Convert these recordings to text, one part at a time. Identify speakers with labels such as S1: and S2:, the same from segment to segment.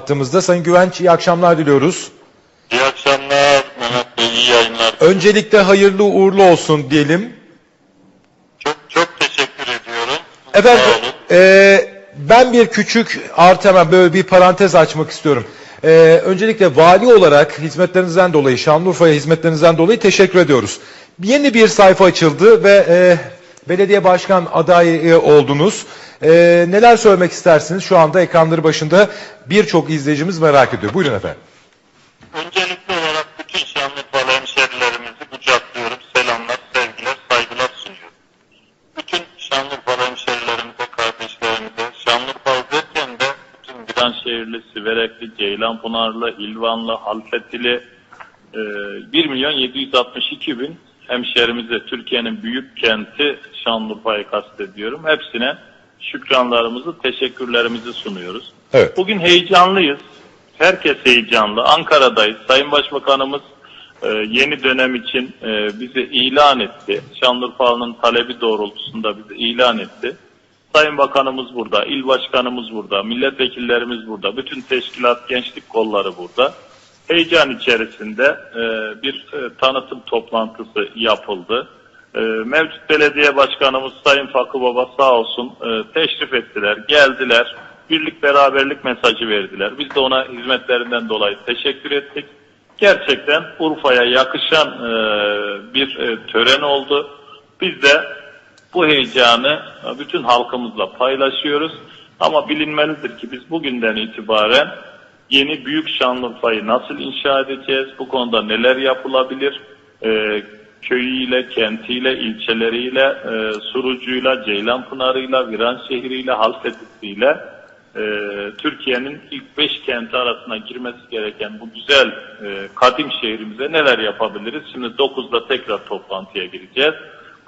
S1: Hattımızda Sayın Güvenç iyi akşamlar diliyoruz.
S2: İyi akşamlar Mehmet Bey, iyi yayınlar.
S1: Öncelikle hayırlı uğurlu olsun diyelim.
S2: Çok çok teşekkür ediyorum.
S1: Efendim e, ben bir küçük artı hemen böyle bir parantez açmak istiyorum. E, öncelikle vali olarak hizmetlerinizden dolayı Şanlıurfa'ya hizmetlerinizden dolayı teşekkür ediyoruz. Yeni bir sayfa açıldı ve e, belediye başkan adayı oldunuz. E, neler söylemek istersiniz? Şu anda ekranları başında birçok izleyicimiz merak ediyor. Buyurun efendim.
S2: Öncelikli olarak bütün Şanlıurfalı hemşerilerimizi kucaklıyorum. Selamlar, sevgiler, saygılar sunuyorum. Bütün Şanlıurfalı hemşerilerimize, kardeşlerimize, Şanlıurfa derken de bütün Viranşehirli, Siverekli, Ceylanpınarlı, İlvanlı, Halfetili, e, 1 milyon 762 bin hemşerimize Türkiye'nin büyük kenti Şanlıurfa'yı kastediyorum. Hepsine şükranlarımızı, teşekkürlerimizi sunuyoruz.
S1: Evet.
S2: Bugün heyecanlıyız. Herkes heyecanlı. Ankara'dayız. Sayın Başbakanımız e, yeni dönem için e, bizi ilan etti. Şanlıurfa'nın talebi doğrultusunda bizi ilan etti. Sayın Bakanımız burada, il başkanımız burada, milletvekillerimiz burada, bütün teşkilat, gençlik kolları burada. Heyecan içerisinde e, bir e, tanıtım toplantısı yapıldı. E, mevcut belediye başkanımız Sayın Fakı Baba sağ olsun e, teşrif ettiler, geldiler, birlik beraberlik mesajı verdiler. Biz de ona hizmetlerinden dolayı teşekkür ettik. Gerçekten Urfa'ya yakışan e, bir e, tören oldu. Biz de bu heyecanı e, bütün halkımızla paylaşıyoruz. Ama bilinmelidir ki biz bugünden itibaren yeni büyük Şanlıurfa'yı nasıl inşa edeceğiz? Bu konuda neler yapılabilir? E, köyüyle, kentiyle, ilçeleriyle, e, Surucu'yla, Ceylanpınar'ıyla, Viranşehir'iyle, Halfetisi'yle e, Türkiye'nin ilk beş kenti arasına girmesi gereken bu güzel e, kadim şehrimize neler yapabiliriz? Şimdi 9'da tekrar toplantıya gireceğiz.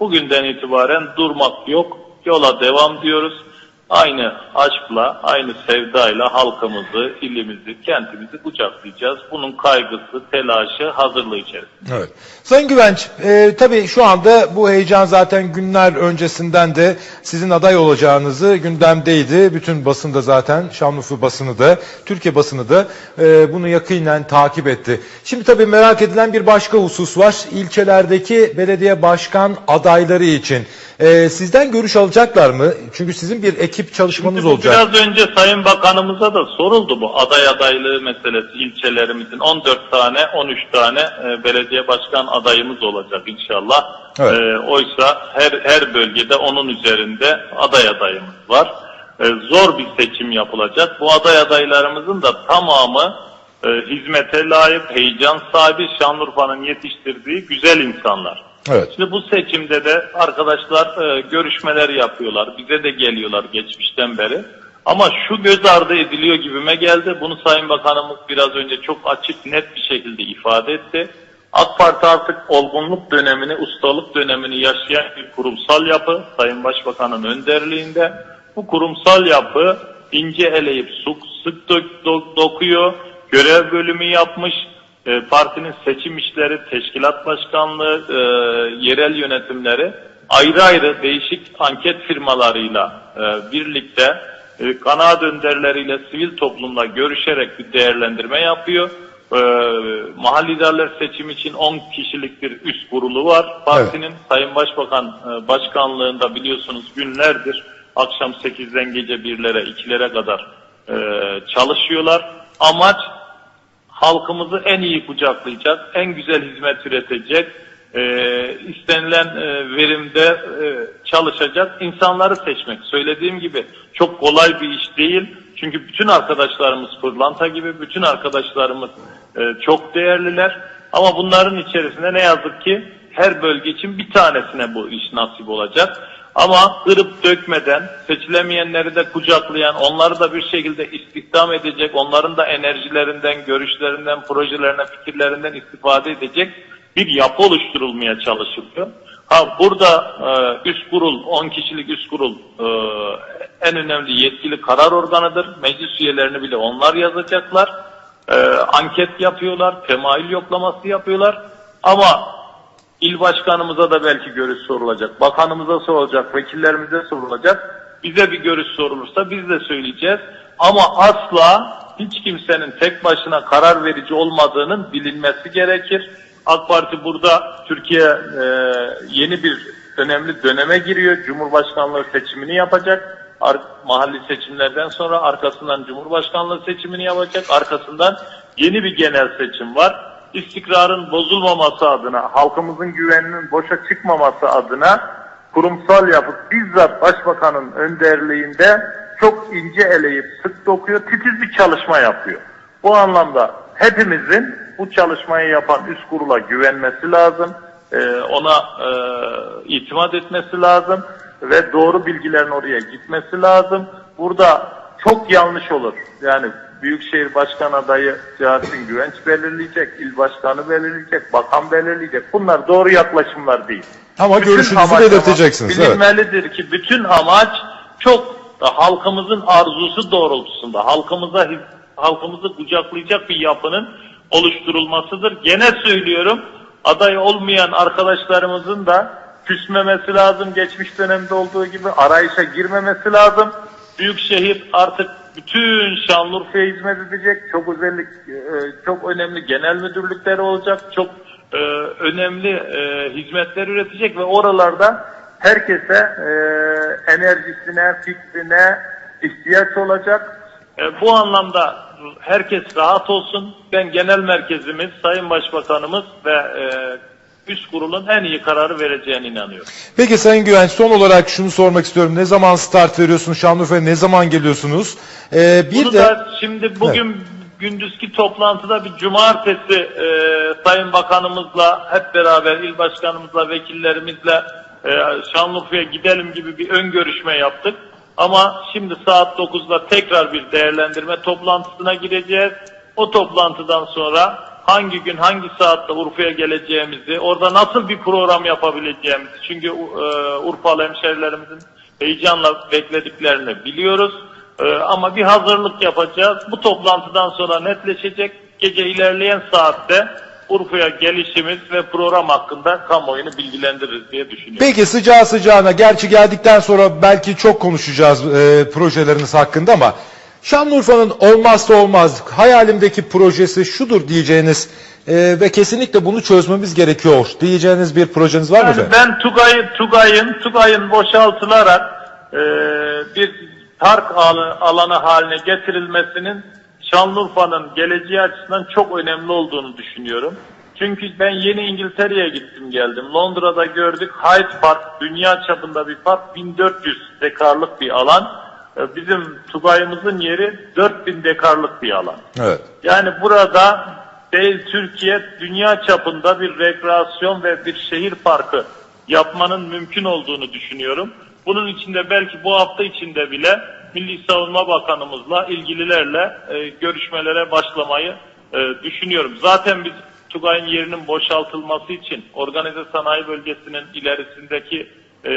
S2: Bugünden itibaren durmak yok, yola devam diyoruz. Aynı aşkla, aynı sevdayla halkımızı, ilimizi, kentimizi kucaklayacağız. Bunun kaygısı, telaşı, hazırlığı içerisinde.
S1: Evet. Sayın Güvenç, e, tabii şu anda bu heyecan zaten günler öncesinden de sizin aday olacağınızı gündemdeydi. Bütün basında zaten, Şanlıurfa basını da, Türkiye basını da e, bunu yakinen takip etti. Şimdi tabii merak edilen bir başka husus var. İlçelerdeki belediye başkan adayları için. E, sizden görüş alacaklar mı? Çünkü sizin bir ekip çalışmanız
S2: Şimdi
S1: olacak.
S2: Biraz önce Sayın Bakanımıza da soruldu bu aday adaylığı meselesi ilçelerimizin 14 tane 13 tane e, belediye başkan adayımız olacak inşallah.
S1: Evet.
S2: E, oysa her her bölgede onun üzerinde aday adayımız var. E, zor bir seçim yapılacak. Bu aday adaylarımızın da tamamı e, hizmete layık, heyecan sahibi Şanlıurfa'nın yetiştirdiği güzel insanlar.
S1: Evet.
S2: Şimdi bu seçimde de arkadaşlar e, görüşmeler yapıyorlar. Bize de geliyorlar geçmişten beri. Ama şu göz ardı ediliyor gibime geldi. Bunu Sayın Bakanımız biraz önce çok açık net bir şekilde ifade etti. AK Parti artık olgunluk dönemini, ustalık dönemini yaşayan bir kurumsal yapı. Sayın Başbakan'ın önderliğinde. Bu kurumsal yapı ince eleyip sık, sık dök- dok- dokuyor. Görev bölümü yapmış. E, partinin seçim işleri, teşkilat başkanlığı, e, yerel yönetimleri ayrı ayrı değişik anket firmalarıyla e, birlikte e, kanaat önderleriyle sivil toplumla görüşerek bir değerlendirme yapıyor. E, mahalli idareler seçim için 10 kişilik bir üst kurulu var. Partinin Sayın Başbakan e, başkanlığında biliyorsunuz günlerdir akşam 8'den gece 1'lere 2'lere kadar e, çalışıyorlar. Amaç halkımızı en iyi kucaklayacak, en güzel hizmet üretecek, e, istenilen e, verimde e, çalışacak insanları seçmek. Söylediğim gibi çok kolay bir iş değil. Çünkü bütün arkadaşlarımız pırlanta gibi, bütün arkadaşlarımız e, çok değerliler. Ama bunların içerisinde ne yazık ki her bölge için bir tanesine bu iş nasip olacak. Ama kırıp dökmeden seçilemeyenleri de kucaklayan, onları da bir şekilde istihdam edecek, onların da enerjilerinden, görüşlerinden, projelerine, fikirlerinden istifade edecek bir yapı oluşturulmaya çalışılıyor. Ha burada e, üst kurul, 10 kişilik üst kurul e, en önemli yetkili karar organıdır. Meclis üyelerini bile onlar yazacaklar. E, anket yapıyorlar, temayül yoklaması yapıyorlar. Ama İl başkanımıza da belki görüş sorulacak, bakanımıza sorulacak, vekillerimize sorulacak. Bize bir görüş sorulursa biz de söyleyeceğiz. Ama asla hiç kimsenin tek başına karar verici olmadığının bilinmesi gerekir. AK Parti burada Türkiye e, yeni bir önemli döneme giriyor. Cumhurbaşkanlığı seçimini yapacak. Ar- mahalli seçimlerden sonra arkasından Cumhurbaşkanlığı seçimini yapacak. Arkasından yeni bir genel seçim var. İstikrarın bozulmaması adına, halkımızın güveninin boşa çıkmaması adına kurumsal yapı bizzat Başbakanın önderliğinde çok ince eleyip sık dokuyor, titiz bir çalışma yapıyor. Bu anlamda hepimizin bu çalışmayı yapan üst kurula güvenmesi lazım, e, ona e, itimat etmesi lazım ve doğru bilgilerin oraya gitmesi lazım. Burada çok yanlış olur. Yani Büyükşehir Başkan adayı Siyahattin Güvenç belirleyecek, il başkanı belirleyecek, bakan belirleyecek. Bunlar doğru yaklaşımlar değil.
S1: Ama
S2: Bütün
S1: görüşünüzü belirteceksiniz.
S2: ama
S1: Evet.
S2: Bilinmelidir ki bütün amaç çok halkımızın arzusu doğrultusunda halkımıza halkımızı kucaklayacak bir yapının oluşturulmasıdır. Gene söylüyorum aday olmayan arkadaşlarımızın da küsmemesi lazım. Geçmiş dönemde olduğu gibi arayışa girmemesi lazım. Büyükşehir artık bütün Şanlıurfa'ya hizmet edecek. Çok özellik, e, çok önemli genel müdürlükleri olacak. Çok e, önemli e, hizmetler üretecek ve oralarda herkese enerjisine, fikrine ihtiyaç olacak. Bu anlamda herkes rahat olsun. Ben genel merkezimiz, Sayın Başbakanımız ve üst kurulun en iyi kararı vereceğine inanıyorum.
S1: Peki Sayın Güvenç son olarak şunu sormak istiyorum. Ne zaman start veriyorsunuz Şanlıurfa'ya? Ne zaman geliyorsunuz? Ee, bir
S2: Bunu
S1: de
S2: da şimdi bugün gündüzki toplantıda bir cumartesi e, Sayın Bakanımızla hep beraber il başkanımızla vekillerimizle e, Şanlıurfa'ya gidelim gibi bir ön görüşme yaptık. Ama şimdi saat 9'da tekrar bir değerlendirme toplantısına gireceğiz. O toplantıdan sonra hangi gün hangi saatte Urfa'ya geleceğimizi, orada nasıl bir program yapabileceğimizi çünkü e, Urfalı hemşerilerimizin heyecanla beklediklerini biliyoruz. Ee, ama bir hazırlık yapacağız. Bu toplantıdan sonra netleşecek. Gece ilerleyen saatte Urfa'ya gelişimiz ve program hakkında kamuoyunu bilgilendiririz diye düşünüyorum.
S1: Peki sıcağı sıcağına gerçi geldikten sonra belki çok konuşacağız e, projeleriniz hakkında ama Şanlıurfa'nın olmazsa olmaz hayalimdeki projesi şudur diyeceğiniz e, ve kesinlikle bunu çözmemiz gerekiyor diyeceğiniz bir projeniz var mı
S2: Yani
S1: efendim?
S2: ben Tugay'ın Tugay'ın Tugay'ın boşaltılarak e, bir park alanı, alanı haline getirilmesinin Şanlıurfa'nın geleceği açısından çok önemli olduğunu düşünüyorum. Çünkü ben yeni İngiltere'ye gittim geldim. Londra'da gördük Hyde Park dünya çapında bir park 1400 dekarlık bir alan. E, Bizim Tugay'ımızın yeri 4000 dekarlık bir alan.
S1: Evet.
S2: Yani burada değil Türkiye dünya çapında bir rekreasyon ve bir şehir parkı yapmanın mümkün olduğunu düşünüyorum. Bunun içinde belki bu hafta içinde bile Milli Savunma Bakanımızla ilgililerle e, görüşmelere başlamayı e, düşünüyorum. Zaten biz Tugay'ın yerinin boşaltılması için organize sanayi bölgesinin ilerisindeki e,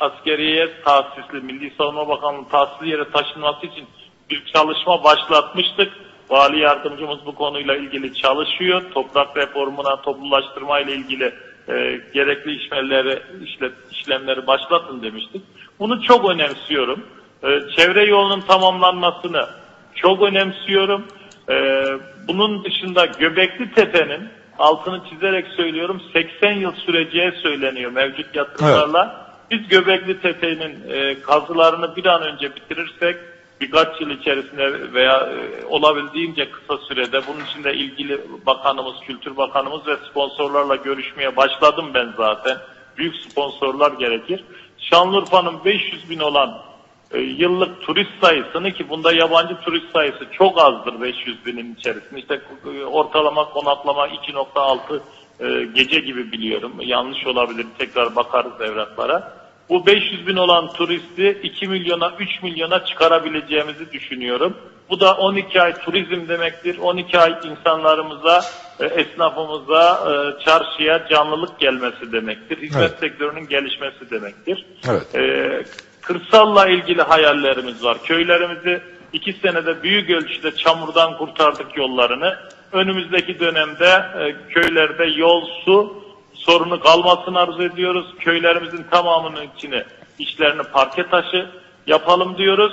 S2: askeriye tahsisli, Milli Savunma Bakanlığı tahsisli yere taşınması için bir çalışma başlatmıştık. Vali yardımcımız bu konuyla ilgili çalışıyor. Toprak reformuna, toplulaştırma ile ilgili e, gerekli işlemleri, işle, işlemleri başlatın demiştik. Bunu çok önemsiyorum. E, çevre yolunun tamamlanmasını çok önemsiyorum. E, bunun dışında Göbekli Tepe'nin altını çizerek söylüyorum 80 yıl süreceği söyleniyor mevcut yatırımlarla. Biz Göbekli Tepe'nin e, kazılarını bir an önce bitirirsek birkaç yıl içerisinde veya e, olabildiğince kısa sürede bunun için de ilgili bakanımız, kültür bakanımız ve sponsorlarla görüşmeye başladım ben zaten. Büyük sponsorlar gerekir. Şanlıurfa'nın 500 bin olan e, yıllık turist sayısını ki bunda yabancı turist sayısı çok azdır 500 binin içerisinde. İşte e, ortalama konaklama 2.6 e, gece gibi biliyorum. Yanlış olabilir. Tekrar bakarız evraklara. Bu 500 bin olan turisti 2 milyona 3 milyona çıkarabileceğimizi düşünüyorum. Bu da 12 ay turizm demektir. 12 ay insanlarımıza, e, esnafımıza, e, çarşıya canlılık gelmesi demektir. Hizmet
S1: Evet.
S2: sektörünün gelişmesi demektir.
S1: Evet.
S2: Ee, kırsalla ilgili hayallerimiz var. Köylerimizi iki senede büyük ölçüde çamurdan kurtardık yollarını. Önümüzdeki dönemde e, köylerde yol, su sorunu kalmasını arzu ediyoruz. Köylerimizin tamamının içine işlerini parke taşı yapalım diyoruz.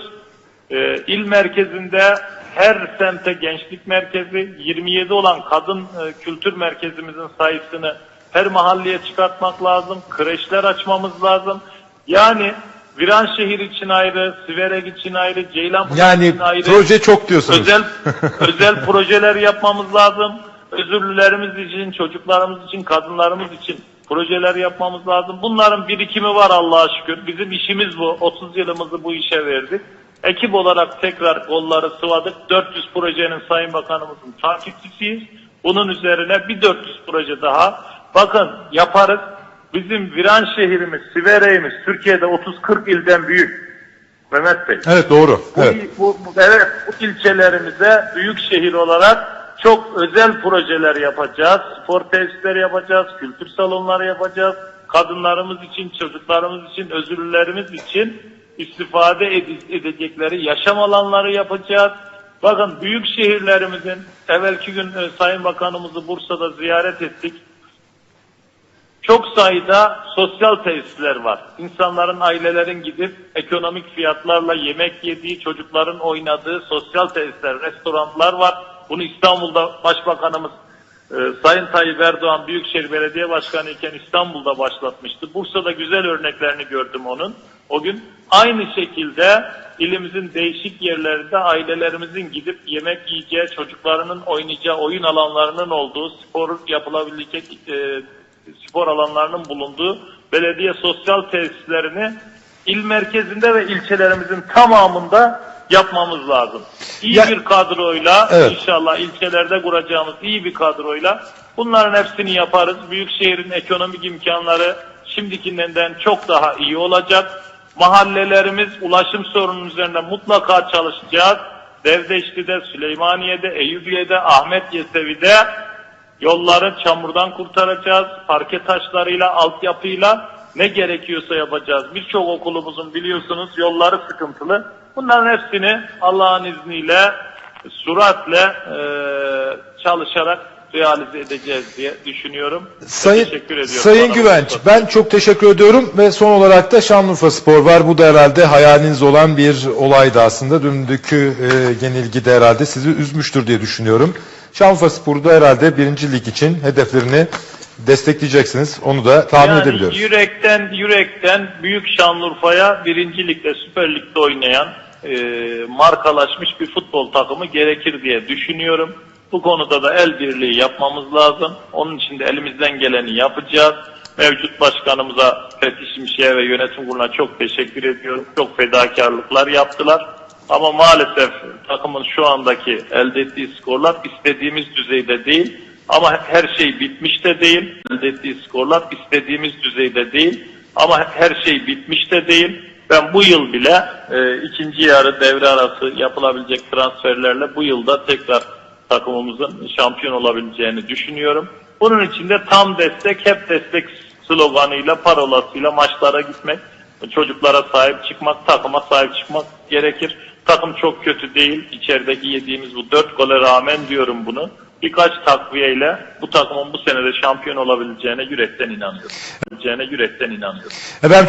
S2: Ee, il merkezinde her semte gençlik merkezi, 27 olan kadın e, kültür merkezimizin sayısını her mahalleye çıkartmak lazım. Kreşler açmamız lazım. Yani Viranşehir için ayrı, Siverek için ayrı, Ceylanpınar
S1: Yani
S2: için ayrı.
S1: proje çok diyorsunuz.
S2: Özel özel projeler yapmamız lazım. Özürlülerimiz için, çocuklarımız için, kadınlarımız için projeler yapmamız lazım. Bunların birikimi var Allah'a şükür. Bizim işimiz bu. 30 yılımızı bu işe verdik. Ekip olarak tekrar kolları sıvadık. 400 projenin Sayın Bakanımızın takipçisiyiz. Bunun üzerine bir 400 proje daha. Bakın yaparız. Bizim Viran şehrimiz, Siverek'imiz Türkiye'de 30-40 ilden büyük. Mehmet Bey.
S1: Evet doğru.
S2: Bu,
S1: Evet.
S2: bu, bu- evet, bu ilçelerimize büyük şehir olarak çok özel projeler yapacağız. Spor tesisleri yapacağız, kültür salonları yapacağız. Kadınlarımız için, çocuklarımız için, özürlülerimiz için istifade ede- edecekleri yaşam alanları yapacağız. Bakın büyük şehirlerimizin, evvelki gün e, Sayın Bakanımızı Bursa'da ziyaret ettik. Çok sayıda sosyal tesisler var. İnsanların, ailelerin gidip ekonomik fiyatlarla yemek yediği, çocukların oynadığı sosyal tesisler, restoranlar var. Bunu İstanbul'da Başbakanımız e, Sayın Tayyip Erdoğan Büyükşehir Belediye Başkanı iken İstanbul'da başlatmıştı. Bursa'da güzel örneklerini gördüm onun. O gün aynı şekilde ilimizin değişik yerlerinde ailelerimizin gidip yemek yiyeceği, çocuklarının oynayacağı oyun alanlarının olduğu, spor yapılabilecek e, spor alanlarının bulunduğu belediye sosyal tesislerini il merkezinde ve ilçelerimizin tamamında yapmamız lazım. İyi
S1: Ya-
S2: bir kadroyla
S1: Evet.
S2: inşallah ilçelerde kuracağımız iyi bir kadroyla bunların hepsini yaparız. Büyükşehirin ekonomik imkanları şimdikinden çok daha iyi olacak. Mahallelerimiz ulaşım sorunun üzerinde mutlaka çalışacağız. Devdeşli'de, Süleymaniye'de, Eyüpiye'de, Ahmet Yesevi'de Yolları çamurdan kurtaracağız. Parke taşlarıyla, altyapıyla ne gerekiyorsa yapacağız. Birçok okulumuzun biliyorsunuz yolları sıkıntılı. Bunların hepsini Allah'ın izniyle süratle e, çalışarak realize edeceğiz diye düşünüyorum.
S1: Sayın,
S2: Teşekkür ediyorum.
S1: Sayın Güvenç,
S2: fırsatı-
S1: ben çok teşekkür ediyorum ve son olarak da Şanlıurfa Spor var. Bu da herhalde hayaliniz olan bir olaydı aslında. Dünkü e, yenilgi de herhalde sizi üzmüştür diye düşünüyorum. Şanlıurfa Spor'da herhalde birinci lig için hedeflerini destekleyeceksiniz. Onu da tahmin
S2: yani
S1: edebiliyoruz.
S2: yürekten yürekten Büyük Şanlıurfa'ya birinci ligde Süper Lig'de oynayan e, markalaşmış bir futbol takımı gerekir diye düşünüyorum. Bu konuda da el birliği yapmamız lazım. Onun için de elimizden geleni yapacağız. Mevcut başkanımıza Fethi Şimşek'e ve yönetim kuruluna çok teşekkür ediyorum. Çok fedakarlıklar yaptılar. Ama maalesef takımın şu andaki elde ettiği skorlar istediğimiz düzeyde değil. Ama her şey bitmiş de değil. Elde ettiği skorlar istediğimiz düzeyde değil. Ama her şey bitmiş de değil. Ben bu yıl bile e, ikinci yarı devre arası yapılabilecek transferlerle bu yılda tekrar takımımızın şampiyon olabileceğini düşünüyorum. Bunun için de tam destek, hep destek sloganıyla, parolasıyla maçlara gitmek, çocuklara sahip çıkmak, takıma sahip çıkmak gerekir. Takım çok kötü değil. İçerideki yediğimiz bu dört gole rağmen diyorum bunu. Birkaç takviyeyle bu takımın bu senede şampiyon olabileceğine yürekten inanıyorum. Yürekten inanıyorum.
S1: Efendim